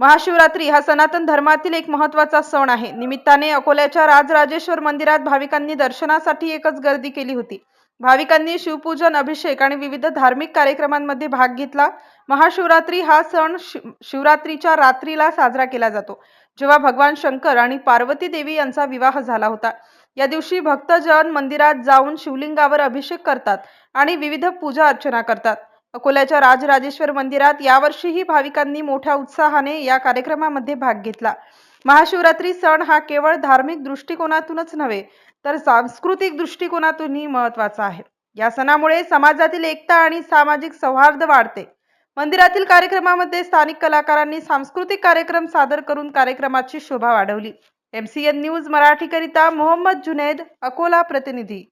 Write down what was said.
महाशिवरात्री हा सनातन धर्मातील एक महत्त्वाचा सण आहे. निमित्ताने अकोल्याच्या राजराजेश्वर मंदिरात भाविकांनी दर्शनासाठी एकच गर्दी केली होती. भाविकांनी शिवपूजन अभिषेक आणि विविध धार्मिक कार्यक्रमांमध्ये भाग घेतला. महाशिवरात्री हा सण शिवरात्रीच्या रात्रीला साजरा केला जातो. जेव्हा भगवान शंकर आणि पार्वती देवी यांचा विवाह झाला होता. या दिवशी भक्तजन मंदिरात जाऊन शिवलिंगावर अभिषेक करतात आणि विविध पूजा अर्चना करतात. अकोल्याच्या राजराजेश्वर मंदिरात यावर्षीही भाविकांनी मोठ्या उत्साहाने या कार्यक्रमामध्ये भाग घेतला. महाशिवरात्री सण हा केवळ धार्मिक दृष्टिकोनातूनच नव्हे तर सांस्कृतिक दृष्टिकोनातूनही महत्त्वाचा आहे. या सणामुळे समाजातील एकता आणि सामाजिक सौहार्द वाढते. मंदिरातील कार्यक्रमामध्ये स्थानिक कलाकारांनी सांस्कृतिक कार्यक्रम सादर करून कार्यक्रमाची शोभा वाढवली. एमसीएन न्यूज मराठीकरिता मोहम्मद जुनैद अकोला प्रतिनिधी.